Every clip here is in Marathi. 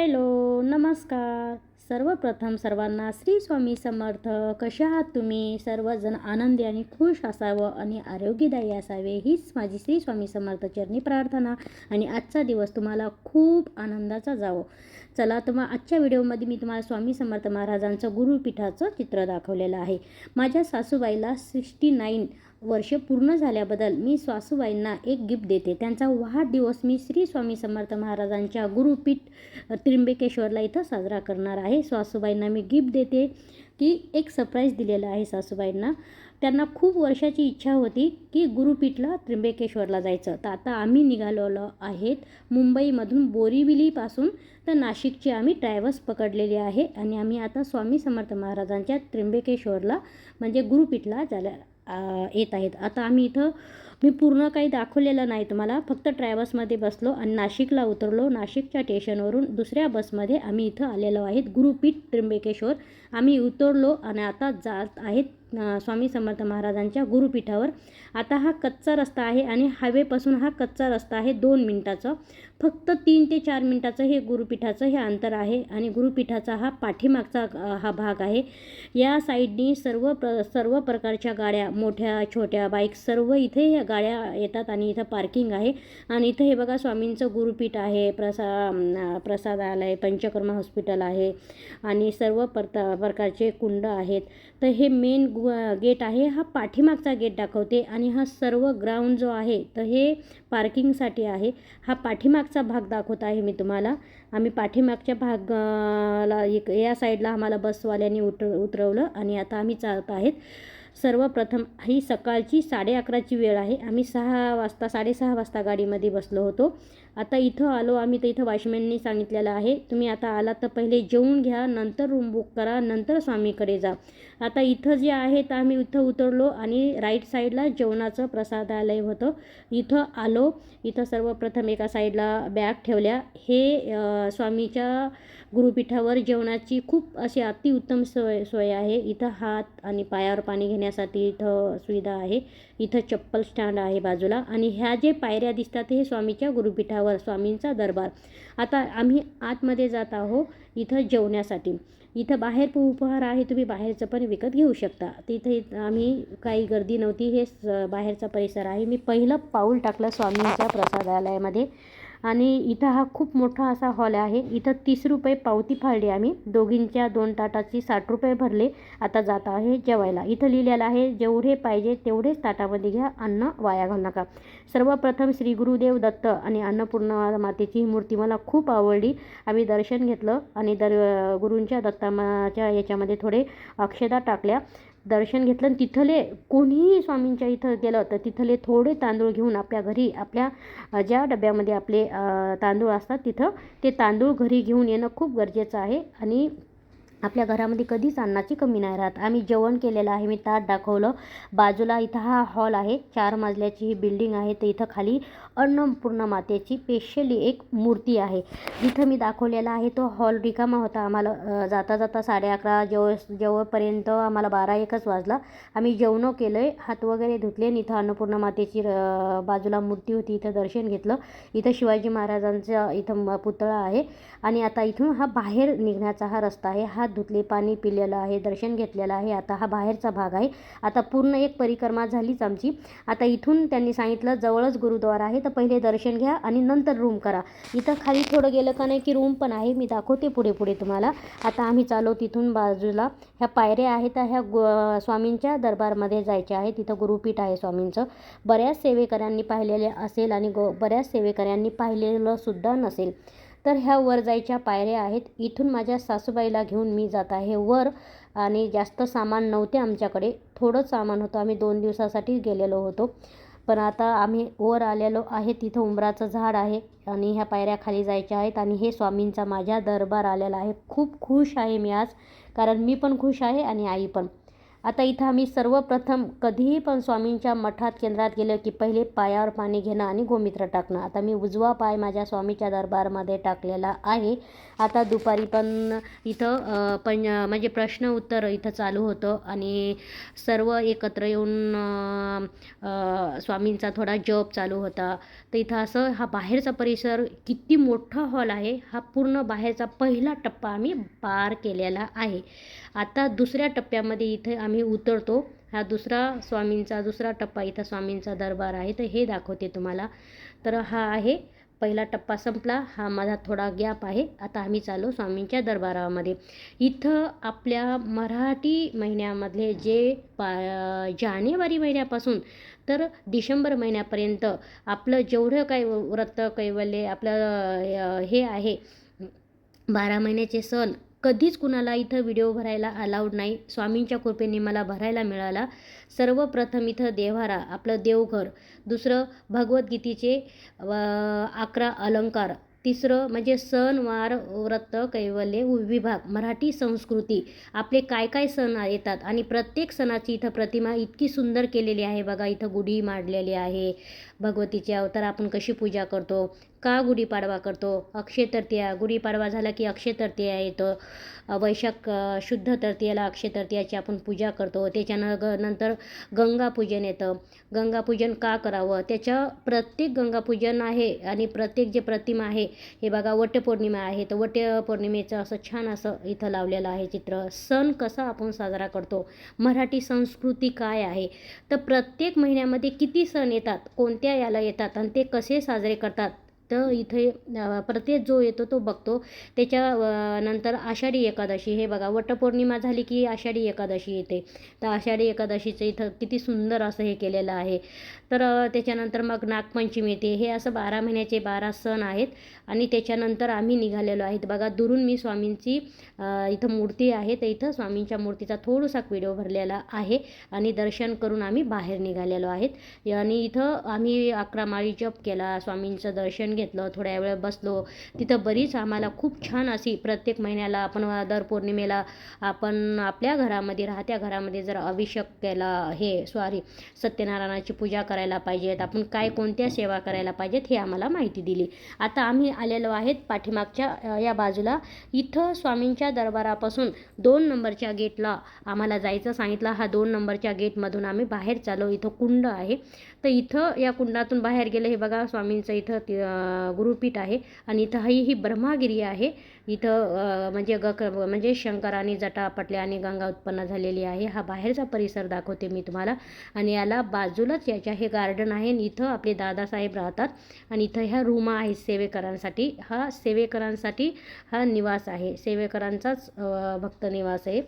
हॅलो नमस्कार. सर्वप्रथम सर्वांना श्री स्वामी समर्थ. कशा आहात तुम्ही? सर्वजण आनंदी आणि खुश असावं आणि आरोग्यदायी असावे हीच माझी श्री स्वामी समर्थ चरणी प्रार्थना. आणि आजचा दिवस तुम्हाला खूप आनंदाचा जावो. चला तर मग आजच्या व्हिडिओमध्ये मी तुम्हाला स्वामी समर्थ महाराजांचं गुरुपीठाचं चित्र दाखवलेलं आहे. माझ्या सासूबाईला सिक्स्टी नाईन वर्ष पूर्ण झाल्याबद्दल मी सासूबाईंना एक गिफ्ट देते. त्यांचा वाढदिवस मी श्री स्वामी समर्थ महाराजांच्या गुरुपीठ त्र्यंबकेश्वरला इथं साजरा करणार आहे. सासूबाईंना मी गिफ्ट देते. की एक सरप्राईज दिलेलं आहे सासूबाईंना. त्यांना खूप वर्षाची इच्छा होती की गुरुपीठला त्र्यंबकेश्वरला जायचं. तर आता आम्ही निघालेलो आहेत मुंबईमधून बोरिवलीपासून. तर नाशिकची आम्ही ट्रॅव्हल्स पकडलेली आहे आणि आम्ही आता स्वामी समर्थ महाराजांच्या त्र्यंबकेश्वरला म्हणजे गुरुपीठला जायला येत आहेत. आता आम्ही इथं मी पूर्ण काही दाखवलेलं नाही तुम्हाला फक्त ट्रॅव्हल्समध्ये बसलो आणि नाशिकला उतरलो. नाशिकच्या स्टेशनवरून दुसऱ्या बसमध्ये आम्ही इथं आलेलो आहेत. गुरुपीठ त्र्यंबकेश्वर. आम्ही उतरलो आणि आता जात आहेत स्वामी समर्थ महाराजांच्या गुरुपीठावर. आता हा कच्चा रस्ता आहे आणि हायवेपासून हा कच्चा रस्ता आहे दोन मिनटाचा. फक्त तीन ते चार मिनटाचं हे गुरुपीठाचं हे अंतर आहे आणि गुरुपीठाचा हा पाठीमागचा हा भाग आहे. या साईडनी सर्व प्र सर्व प्रकारच्या गाड्या मोठ्या छोट्या बाईक सर्व इथे ह्या गाड्या येतात आणि इथं पार्किंग आहे. आणि इथं हे बघा स्वामींचं गुरुपीठ आहे प्रसा प्रसादालय पंचकर्मा हॉस्पिटल आहे आणि सर्व परता प्रकारचे कुंड आहेत. तर हे मेन गु गेट आहे. हा पाठीमागचा गेट दाखवते आणि हा सर्व ग्राउंड जो आहे तर हे पार्किंगसाठी आहे. हा पाठीमाग पाठीमागचा भाग दाखवत आहे मी तुम्हाला. आम्ही पाठीमागच्या भागाला एक या साईडला आम्हाला बसवाल्यानी उतर उतरवलं आणि आता आम्ही चालत आहेत. सर्वप्रथम ही सकाळची साडे अकराची वेळ आहे. आम्ही सहा वाजता साडेसहा वाजता गाडीमध्ये बसलो होतो. आता इथं आलो आम्ही तर इथं वॉचमॅननी सांगितलेलं आहे. तुम्ही आता आलात तर पहिले जेवून घ्या नंतर रूम बुक करा नंतर स्वामीकडे जा. आता इथं जे आहे तर आम्ही इथं उतरलो आणि राईट साईडला जेवणाचं प्रसादालय होतं. इथं आलो इथं सर्वप्रथम एका साईडला बॅग ठेवल्या. हे स्वामीच्या गुरुपीठावर जेवणाची खूप अशी अतिउत्तम सोय सोय आहे. इथं हात आणि पायावर पाणी घेण्यासाठी इथं सुविधा आहे. इथं चप्पल स्टँड आहे बाजूला. आणि ह्या जे पायऱ्या दिसतात हे स्वामीच्या गुरुपीठावर स्वामींचा दरबार. आता आम्ही आतमध्ये जात आहो इथं जेवण्यासाठी. इथं बाहेर उपहार आहे तुम्ही बाहेरचं पण विकत घेऊ शकता. तिथे आम्ही काही गर्दी नव्हती हे बाहेरचा परिसर आहे. मी पहिलं पाऊल टाकलं स्वामींच्या प्रसादालयामध्ये. आणि इथं हा खूप मोठा असा हॉल आहे. इथं तीस रुपये पावती फाळली आम्ही. दोघींच्या दोन ताटाची साठ रुपये भरले. आता जात आहे जेवायला. इथं लिहिलेलं आहे जेवढे पाहिजे तेवढेच ताटामध्ये घ्या अन्न वाया घालू नका. सर्वप्रथम श्री गुरुदेव दत्त आणि अन्नपूर्णा मातेची ही मूर्ती मला खूप आवडली. आम्ही दर्शन घेतलं आणि दर गुरूंच्या दत्तामाच्या याच्यामध्ये थोडे अक्षदा टाकल्या. दर्शन घेतलं आणि तिथले कोणीही स्वामींच्या इथं गेलं तर तिथले थोडे तांदूळ घेऊन आपल्या घरी आपल्या ज्या डब्यामध्ये आपले तांदूळ असतात तिथं ते तांदूळ घरी घेऊन येणं खूप गरजेचं आहे. आणि आपल्या घरामध्ये कधीच अन्नाची कमी नाही राहत. आम्ही जेवण केलेलं आहे. मी ताट दाखवलं. बाजूला इथं हा हॉल आहे. चार मजल्याची ही बिल्डिंग आहे. तर इथं खाली अन्नपूर्ण मातेची स्पेशली एक मूर्ती आहे. जिथं मी दाखवलेला आहे तो हॉल रिकामा होता. आम्हाला जाता जाता साडे अकरा जेव जेवपर्यंत आम्हाला बारा एकच वाजला. आम्ही जेवणं केलं आहे हात वगैरे धुतले आणि इथं अन्नपूर्ण मातेची बाजूला मूर्ती होती. इथं दर्शन घेतलं. इथं शिवाजी महाराजांचा इथं पुतळा आहे. आणि आता इथून हा बाहेर निघण्याचा हा रस्ता आहे. हा धुतले पाणी पिलेलं आहे दर्शन घेतलेलं आहे. आता हा बाहेरचा भाग आहे. आता पूर्ण एक परिक्रमा झालीच आमची. आता इथून त्यांनी सांगितलं जवळच गुरुद्वारा आहे तर पहिले दर्शन घ्या आणि नंतर रूम करा. इथं खाली थोडं गेलं का नाही की रूम पण आहे. मी दाखवते पुढे पुढे तुम्हाला. आता आम्ही चालो तिथून बाजूला. ह्या पायऱ्या आहेत ह्या गो स्वामींच्या दरबारमध्ये जायच्या आहेत. तिथं गुरुपीठ आहे स्वामींचं. बऱ्याच सेवेकऱ्यांनी पाहिलेले असेल आणि गो बऱ्याच सेवेकऱ्यांनी पाहिलेलं सुद्धा नसेल. तर ह्या वर जायच्या पायऱ्या आहेत. इथून माझ्या सासूबाईला घेऊन मी जात आहे वर आणि जास्त सामान नव्हते आमच्याकडे. थोडं सामान होतं. आम्ही दोन दिवसासाठी गेलेलो होतो. पण आता आम्ही वर आलेलो आहे. तिथं उंबराचं झाड आहे आणि ह्या पायऱ्या खाली जायच्या आहेत आणि हे स्वामींचा माझ्या दरबार आलेला आहे. खूप खुश आहे मी आज. कारण मी पण खुश आहे आणि आई पण. आता इथं आम्ही सर्वप्रथम कधीही पण स्वामींच्या मठात केंद्रात गेलो की पहिले पायावर पाणी घेणं आणि गोमित्र टाकणं. आता मी उजवा पाय माझ्या स्वामीच्या दरबारमध्ये टाकलेला आहे. आता दुपारी पण इथं पण म्हणजे प्रश्न उत्तर इथं चालू होतं आणि सर्व एकत्र येऊन स्वामींचा थोडा जप चालू होता. तर इथं असं हा बाहेरचा परिसर किती मोठा हॉल आहे हा पूर्ण बाहेरचा पहिला टप्पा आम्ही पार केलेला आहे. आता दुसऱ्या टप्प्यामध्ये इथे आम्ही उतरतो. हा दुसरा स्वामींचा दुसरा टप्पा इथं स्वामींचा दरबार आहे. तर हे दाखवते तुम्हाला. तर हा आहे पहिला टप्पा संपला. हा माझा थोडा गॅप आहे. आता आम्ही चाललो स्वामींच्या दरबारामध्ये. इथं आपल्या मराठी महिन्यामधले जे पा जानेवारी महिन्यापासून तर डिसेंबर महिन्यापर्यंत आपलं जेवढं काही व्रत कैवल्य आपलं हे आहे बारा महिन्याचे सण कधीच कुणाला इथं व्हिडिओ भरायला अलाउड नाही. स्वामींच्या कृपेने मला भरायला मिळाला. सर्वप्रथम इथं देव्हारा आपलं देवघर दुसरं भगवद्गीतेचे अकरा अलंकार तिसरं म्हणजे सण वार व्रत कैवल्य विभाग मराठी संस्कृती. आपले काय काय सण येतात आणि प्रत्येक सणाची इथं प्रतिमा इतकी सुंदर केलेली आहे बघा इथं गुढी मांडलेली आहे. भगवतीचे अवतार आपण कशी पूजा करतो? का गुढीपाडवा करतो? अक्षय तृतीया गुढीपाडवा झाला की अक्षय तृतीया येतं. वैशाख शुद्ध तृतीयाला अक्षय तृतीयाची आपण पूजा करतो. त्याच्यानं ग नंतर गंगापूजन येतं. गंगापूजन का करावं? त्याच्या प्रत्येक गंगापूजन आहे आणि प्रत्येक जे प्रतिमा आहे हे बघा वटपौर्णिमा आहे. तर वटपौर्णिमेचं असं छान असं इथं लावलेलं आहे चित्र. सण कसा आपण साजरा करतो? मराठी संस्कृती काय आहे? तर प्रत्येक महिन्यामध्ये किती सण येतात? कोणत्या याला येतात आणि ते कसे साजरे करतात? तर इथे प्रत्येक जो येतो तो बघतो. त्याच्या नंतर आषाढी एकादशी हे बघा वटपौर्णिमा झाली की आषाढी एकादशी येते. तर आषाढी एकादशीचं इथं किती सुंदर असं हे केलेलं आहे. तर त्याच्यानंतर मग नागपंचमी येते. हे असं बारा महिन्याचे बारा सण आहेत आणि त्याच्यानंतर आम्ही निघालेलो आहेत. बघा दुरून मी स्वामींची इथं मूर्ती आहे. तर इथं स्वामींच्या मूर्तीचा थोडासा व्हिडिओ भरलेला आहे आणि दर्शन करून आम्ही बाहेर निघालेलो आहेत. आणि इथं आम्ही अकरा माळी जप केला स्वामींचं दर्शन घेतलं थोड्या वेळ बसलो. तिथं बरीच आम्हाला खूप छान अशी प्रत्येक महिन्याला आपण दर पौर्णिमेला आपण आपल्या घरामध्ये राहत्या घरामध्ये जर अभिषेक केला हे सॉरी सत्यनारायणाची पूजा करायला पाहिजेत आपण काय कोणत्या सेवा करायला पाहिजेत हे आम्हाला माहिती दिली. आता आम्ही आलेलो आहेत पाठीमागच्या या बाजूला. इथं स्वामींच्या दरबारापासून दोन नंबरच्या गेटला आम्हाला जायचं सांगितलं. हा दोन नंबरच्या गेटमधून आम्ही बाहेर चाललो. इथं कुंड आहे. तर इथं या कुंडातून बाहेर गेलं. हे बघा स्वामींचं इथं गुरुपीठ आहे आणि इथं ही ही ब्रह्मागिरी आहे. इथं म्हणजे गक म्हणजे शंकराने जटा आपटल्या आणि गंगा उत्पन्न झालेली आहे. हा बाहेरचा परिसर दाखवते मी तुम्हाला. आणि याला बाजूलाच याच्या हे गार्डन आहे आणि इथं आपले दादासाहेब राहतात. आणि इथं ह्या रूमा आहेत सेवेकरांसाठी. हा सेवेकरांसाठी हा निवास आहे. सेवेकरांचाच भक्त निवास आहे.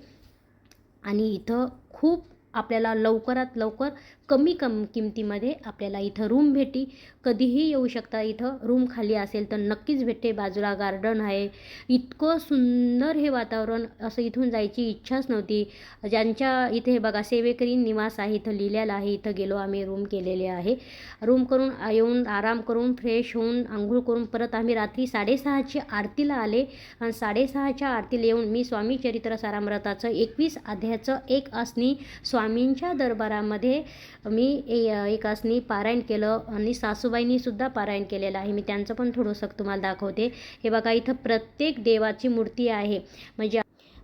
आणि इथं खूप आपल्याला लवकरात लवकर कमी कम किमतीमध्ये आपल्याला इथं रूम भेटी. कधीही येऊ शकता इथं. रूम खाली असेल तर नक्कीच भेटते. बाजूला गार्डन आहे. इतकं सुंदर हे वातावरण असं इथून जायची इच्छाच नव्हती. ज्यांच्या इथे बघा सेवेकरी निवास आहे इथं लिहिलेलं आहे इथं गेलो आम्ही रूम केलेले आहे. रूम करून येऊन आराम करून फ्रेश होऊन आंघोळ करून परत आम्ही रात्री साडेसहाची आरतीला आले. आणि साडेसहाच्या आरतीला येऊन मी स्वामी चरित्र सारामृताचं एकवीस अध्यायाचं एक आसनी स्वामींच्या दरबारामध्ये मी ए- एकासनी पारायण केलं आणि सासूबाईंनी सुद्धा पारायण केलेलं आहे. मी त्यांचं पण थोडंसं तुम्हाला दाखवते. हे बघा इथं प्रत्येक देवाची मूर्ती आहे. म्हणजे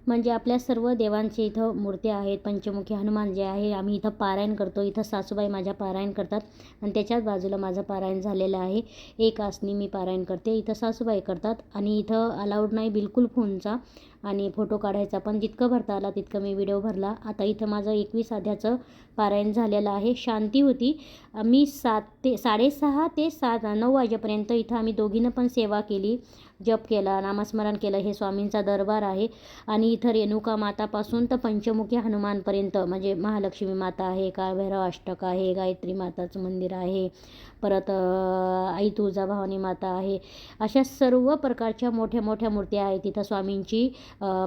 म्हणजे आपल्या सर्व देवांची इथं मूर्त्या आहेत पंचमुखी हनुमान जे आहे आम्ही इथं पारायण करतो. इथं सासूबाई माझ्या पारायण करतात आणि त्याच्याच बाजूला माझं पारायण झालेलं आहे. एक आसनी मी पारायण करते. इथं सासूबाई करतात आणि इथं अलाउड नाही बिलकुल फोनचा आणि फोटो काढायचा. पण जितकं भरता आला तितकं मी व्हिडिओ भरला. आता इथं माझं एकवीस अध्याचं पारायण झालेलं आहे. शांती होती. मी सात ते साडेसहा ते सात नऊ वाजेपर्यंत इथं आम्ही दोघीनं पण सेवा केली. जप केला नामस्मरण केलं हे स्वामींचा दरबार आहे. आणि इथं रेणुका मातापासून तर पंचमुखी हनुमानपर्यंत म्हणजे महालक्ष्मी माता आहे काळभैरव अष्टक आहे गायत्री माताचं मंदिर आहे. परत आई आई तुळजाभवानी माता आहे. अशा सर्व प्रकारच्या मोठ्या मोठ्या मूर्त्या आहेत. तिथं स्वामींची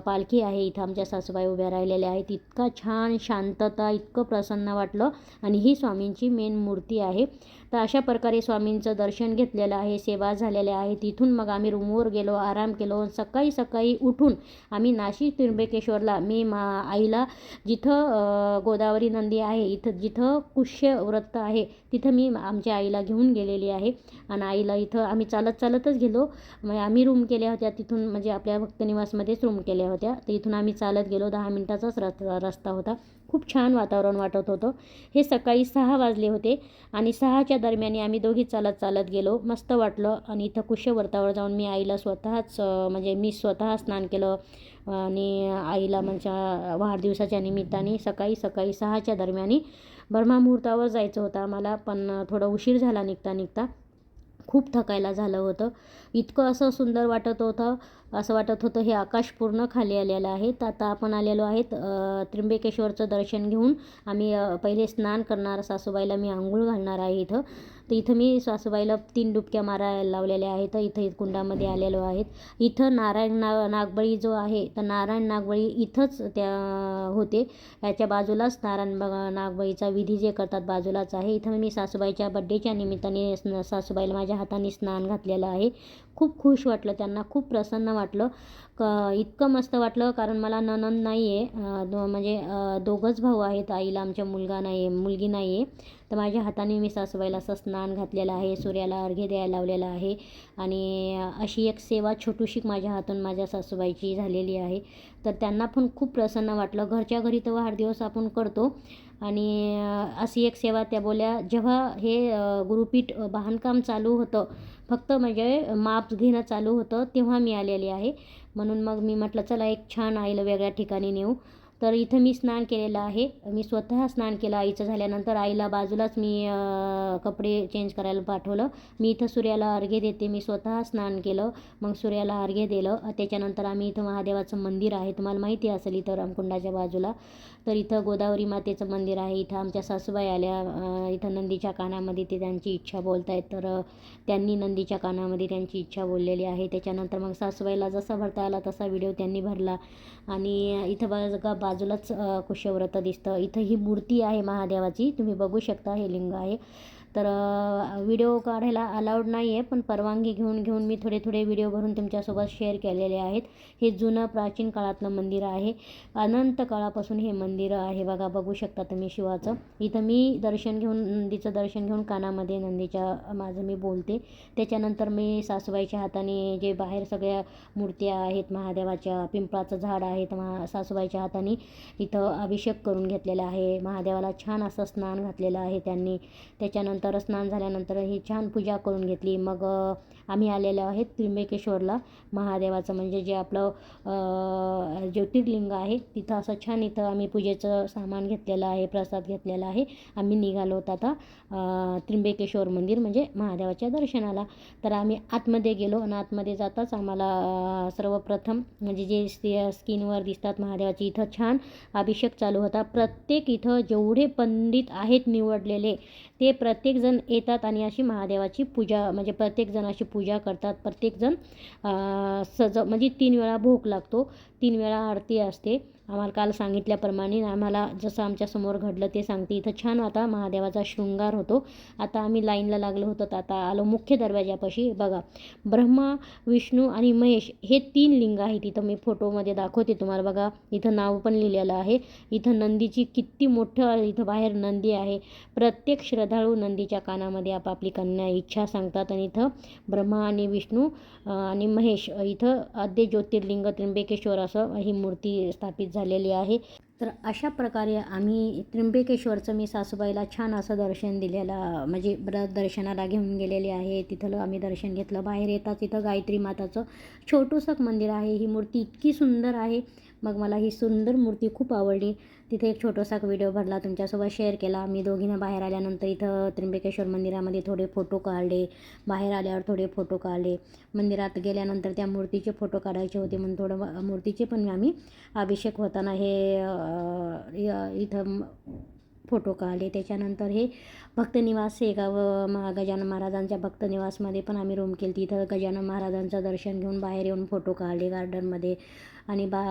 पालखी आहे. इथं आमच्या सासूबाई उभ्या राहिलेल्या आहेत. इतका छान शांतता इतकं प्रसन्न वाटलं. आणि ही स्वामींची मेन मूर्ती आहे. तर अशा प्रकारे स्वामींचं दर्शन घेतलेलं आहे. सेवा झालेल्या आहे तिथून मग आम्ही रूमवर गेलो आराम केलो. सकाळी सकाळी उठून आम्ही नाशिक त्र्यंबकेश्वरला मी मा आईला जिथं गोदावरी नंदी आहे इथं जिथं कुश्य व्रत आहे तिथं मी आमच्या आईला घेऊन गेलेली आहे. आणि आईला इथं आम्ही चालत चालतच गेलो. मग आम्ही रूम केल्या होत्या. तिथून म्हणजे आपल्या भक्तनिवासमध्येच रूम केल्या होत्या. तर इथून आम्ही चालत गेलो. दहा मिनटाचाच रस्ता रस्ता होता. खूप छान वातावरण वाटत होतं. हे सकाळी सहा वाजले होते. आणि सहाच्या दरम्यान आम्ही दोघी चालत चालत गेलो. मस्त वाटलं. आणि इथं कुशवर्तावर जाऊन मी आईला स्वतःच म्हणजे मी स्वतः स्नान केलं. आणि आईला म्हणजे वाढदिवसाच्या निमित्ताने सकाळी सकाळी सहाच्या दरम्यान ब्रह्ममुहूर्तावर जायचं होतं आम्हाला पण थोडं उशीर झाला निघता निघता खूप थकायला झालं होतं. इतकं असं सुंदर वाटत होतं. असं वाटत होतं हे आकाश पूर्ण खाली आलेलं आहे. तर आता आपण आलेलो आहेत त्र्यंबकेश्वरचं दर्शन घेऊन. आम्ही पहिले स्नान करणार सासूबाईला मी आंघोळ घालणार आहे इथं. तर इथं मी सासूबाईला तीन डुबक्या मारायला लावलेल्या आहेत इथं कुंडामध्ये आलेलो आहेत. इथं नारायण ना नागबळी जो आहे तर नारायण नागबळी इथंच त्या होते. याच्या बाजूलाच नारायण ब- नागबळीचा विधी जे करतात बाजूलाच आहे. इथं मी सासूबाईच्या बड्डेच्या निमित्ताने सासूबाईला माझ्या हाताने स्नान घातलेलं आहे. खूप खुश वाटलं त्यांना खूप प्रसन्न वाटलं. क इतकं मस्त वाटलं कारण मला ननंद नाही आहे दो म्हणजे दोघंच भाऊ आहेत. आईला आमच्या मुलगा नाही आहे मुलगी नाही आहे तर माझ्या हाताने मी सासूबाईला असं स्नान घातलेलं आहे सूर्याला अर्घ्य द्यायला लावलेलं आहे. आणि अशी एक सेवा छोटूशीक माझ्या हातून माझ्या सासूबाईची झालेली आहे. तर त्यांना पण खूप प्रसन्न वाटलं. घरच्या घरी तर वाढदिवस आपण करतो. आणि अशी एक सेवा त्या बोल्या जेव्हा हे गुरुपीठ बांधकाम चालू होतं फक्त म्हणजे माप घेणं चालू होतं तेव्हा मी आलेली आहे. म्हणून मग मी म्हटलं चला एक छान आईला वेगळ्या ठिकाणी नेऊ. तर इथं मी स्नान केलेलं आहे. मी स्वतः स्नान केलं आईचं झाल्यानंतर. आईला बाजूलाच मी कपडे चेंज करायला पाठवलं. मी इथं सूर्याला अर्घ्य देते. मी स्वतः स्नान केलं. मग सूर्याला अर्घ्य दिलं. त्याच्यानंतर आम्ही इथं महादेवाचं मंदिर आहे. तुम्हाला माहिती असेल इथं रामकुंडाच्या बाजूला. तर इथं गोदावरी मातेचं मंदिर आहे. इथं आमच्या सासूबाई आल्या इथं नंदीच्या कानामध्ये ते त्यांची इच्छा बोलत आहेत तर त्यांनी नंदीच्या कानामध्ये त्यांची इच्छा बोललेली आहे. त्याच्यानंतर मग सासूबाईला जसा भरता आला तसा व्हिडिओ त्यांनी भरला. आणि इथं बघा बाजूलाच कुशव्रत दिसतं. इथं ही मूर्ती आहे महादेवाची. तुम्ही बघू शकता हे लिंग आहे. तर व्हिडिओ काढायला अलाउड नाही आहे पण परवानगी घेऊन घेऊन मी थोडे थोडे व्हिडिओ भरून तुमच्यासोबत शेअर केलेले आहेत. हे जुनं प्राचीन काळातलं मंदिर आहे. अनंत काळापासून हे मंदिर आहे बघा बघू शकता तुम्ही शिवाचं. इथं मी दर्शन घेऊन नंदीचं दर्शन घेऊन कानामध्ये नंदीच्या माझं मी बोलते. त्याच्यानंतर मी सासूबाईच्या हाताने जे बाहेर सगळ्या मूर्त्या आहेत महादेवाच्या पिंपळाचं झाड आहे तर महा सासूबाईच्या हाताने इथं अभिषेक करून घेतलेला आहे. महादेवाला छान असं स्नान घातलेलं आहे त्यांनी. त्याच्यानंतर स्नान झाल्यानंतर ही छान पूजा करून घेतली. मग आम्ही आलेलो आहेत त्र्यंबकेश्वरला महादेवाचं म्हणजे जे आपलं ज्योतिर्लिंग आहे तिथं असं छान इथं आम्ही पूजेचं सामान घेतलेलं आहे प्रसाद घेतलेला आहे. आम्ही निघालो होतो आता त्रिंबकेश्वर त्र्यंबकेश्वर मंदिर म्हणजे महादेवाच्या दर्शनाला. तर आम्ही आतमध्ये गेलो आणि आतमध्ये जाताच आम्हाला सर्वप्रथम म्हणजे जे स्की- स्किनवर दिसतात महादेवाची इथं छान अभिषेक चालू होता. प्रत्येक इथं जेवढे पंडित आहेत निवडलेले ते प्रत्येक प्रत्येकजण येतात आणि अशी महादेवाची पूजा म्हणजे प्रत्येकजण अशी पूजा करतात. प्रत्येकजण सज म्हणजे तीन वेळा भोग लागतो तीन वेळा आरती असते. आम्हाला काल सांगितल्याप्रमाणे आम्हाला जसं आमच्यासमोर घडलं ते सांगते. इथं छान आता महादेवाचा शृंगार होतो. आता आम्ही लाईनला लागलो होतो तर आता आलो मुख्य दरवाजापाशी बघा ब्रह्मा विष्णू आणि महेश हे तीन लिंग आहेत. इथं मी फोटोमध्ये दाखवते तुम्हाला. बघा इथं नाव पण लिहिलेलं आहे. इथं नंदीची किती मोठं इथं बाहेर नंदी आहे. प्रत्येक श्रद्धाळू नंदीच्या कानामध्ये आपापली कन्या इच्छा सांगतात आणि इथं ब्रह्मा आणि विष्णू आणि महेश इथं आद्य ज्योतिर्लिंग त्र्यंबकेश्वर असं ही मूर्ती स्थापित झालेली आहे. तर अशा प्रकारे आम्ही त्र्यंबकेश्वरचं मी सासूबाईला छान असं दर्शन दिलेलं म्हणजे ब्र दर्शनाला घेऊन गेलेले आहे. तिथलं आम्ही दर्शन घेतलं. बाहेर येताच तिथं गायत्री माताचं छोटूसक मंदिर आहे. ही मूर्ती इतकी सुंदर आहे. मग मला ही सुंदर मूर्ती खूप आवडली. तिथे एक छोटासा व्हिडिओ भरला तुमच्यासोबत शेअर केला. मी दोघीनं बाहेर आल्यानंतर इथं त्र्यंबकेश्वर मंदिरामध्ये थोडे फोटो काढले. बाहेर आल्यावर थोडे फोटो काढले. मंदिरात गेल्यानंतर त्या मूर्तीचे फोटो काढायचे होते म्हणून थोडं मूर्तीचे पण आम्ही अभिषेक होताना हे य- इथं फोटो काढले. त्याच्यानंतर हे भक्तनिवास शेगाव महा गजानन महाराजांच्या भक्तनिवासमध्ये पण आम्ही रूम केली तिथं गजानन महाराजांचं दर्शन घेऊन बाहेर येऊन फोटो काढले गार्डनमध्ये आणि बा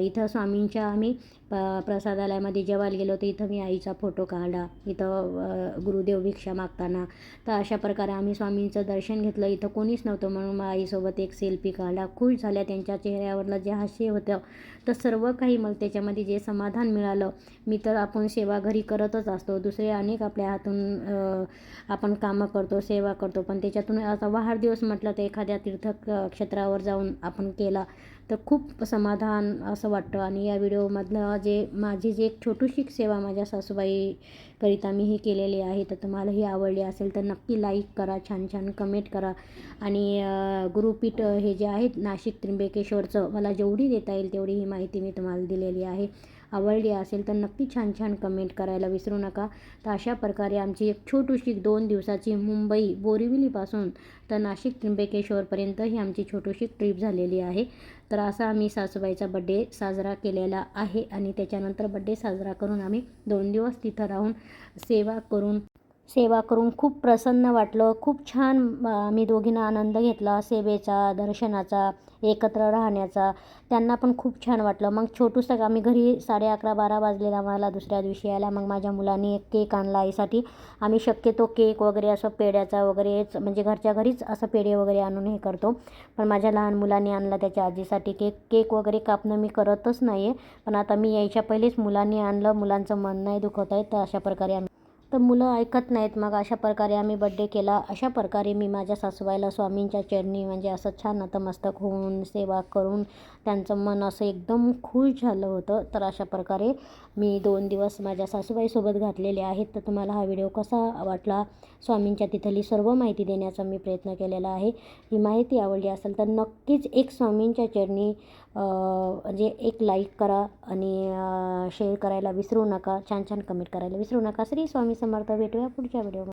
इथं स्वामींच्या आम्ही प प्रसादालयामध्ये जेवायला गेलो तर इथं मी आईचा फोटो काढला. इथं गुरुदेव भिक्षा मागताना. तर अशा प्रकारे आम्ही स्वामींचं दर्शन घेतलं. इथं कोणीच नव्हतं. म्हणून मग आईसोबत एक सेल्फी काढला. खुश झाल्या. त्यांच्या चेहऱ्यावरलं जे हास्य होतं तर सर्व काही मला त्याच्यामध्ये जे समाधान मिळालं मी तर आपण सेवा घरी करतच असतो. दुसरे अनेक आपल्या हातून आपण कामं करतो सेवा करतो. पण त्याच्यातून असा वाढदिवस म्हटलं तर एखाद्या तीर्थ क्षेत्रावर जाऊन आपण केला. तर खूप समाधान असं वाटतं. आणि या व्हिडिओमधलं जे माझी जी एक छोटीशी सेवा माझ्या सासूबाईकरिता मी ही केलेली आहे तर तुम्हाला ही आवडली असेल तर नक्की लाईक करा छान छान कमेंट करा. आणि गुरुपीठ हे जे आहेत नाशिक त्र्यंबकेश्वरचं मला जेवढी देता येईल तेवढी ही माहिती मी तुम्हाला दिलेली आहे. आवडली असेल तर नक्की छान छान कमेंट करायला विसरू नका. तर अशा प्रकारे आमची एक छोटीशी दोन दिवसाची मुंबई बोरिवलीपासून तर नाशिक त्र्यंबकेश्वरपर्यंत ही आमची छोटीशी ट्रीप झालेली आहे. तर असा आम्ही सासूबाईचा बड्डे साजरा केलेला आहे आणि त्याच्यानंतर बड्डे साजरा करून आम्ही दोन दिवस तिथं राहून सेवा करून सेवा करून खूप प्रसन्न वाटलं. खूप छान मी आम्ही दोघींना आनंद घेतला. सेवेचा दर्शनाचा एकत्र राहण्याचा. त्यांना पण खूप छान वाटलं. मग छोटूसं आम्ही घरी साडे अकरा बारा वाजलेला मला दुसऱ्या दिवशी यायला. मग माझ्या मुलांनी एक केक आणला आईसाठी. आम्ही शक्यतो केक वगैरे असं पेड्याचा वगैरेच म्हणजे घरच्या घरीच असं पेढे वगैरे आणून हे करतो. पण माझ्या लहान मुलांनी आणला त्याच्या आजीसाठी केक. केक वगैरे कापणं मी करतच नाही आहे पण आता मी यायच्या पहिलेच मुलांनी आणलं. मुलांचं मन नाही दुखत आहे. तर अशा प्रकारे आम्ही तर मुलं ऐकत नाहीत. मग अशा प्रकारे आम्ही बड्डे केला. अशा प्रकारे मी माझ्या सासूबाईला स्वामींच्या चरणी म्हणजे असं छान नतमस्तक होऊन सेवा करून त्यांचं मन असं एकदम खुश झालं होतं. तर अशा प्रकारे मी दोन दिवस माझ्या सासूबाईसोबत घातलेले आहेत. तर तुम्हाला हा व्हिडिओ कसा वाटला? स्वामींच्या तिथली सर्व माहिती देण्याचा मी प्रयत्न केलेला आहे. ही माहिती आवडली असेल तर नक्कीच एक स्वामींच्या चरणी म्हणजे एक लाईक करा आणि शेअर करायला विसरू नका. छान छान कमेंट करायला विसरू नका. श्री स्वामी समर्थ. भेटूया पुढच्या व्हिडिओमध्ये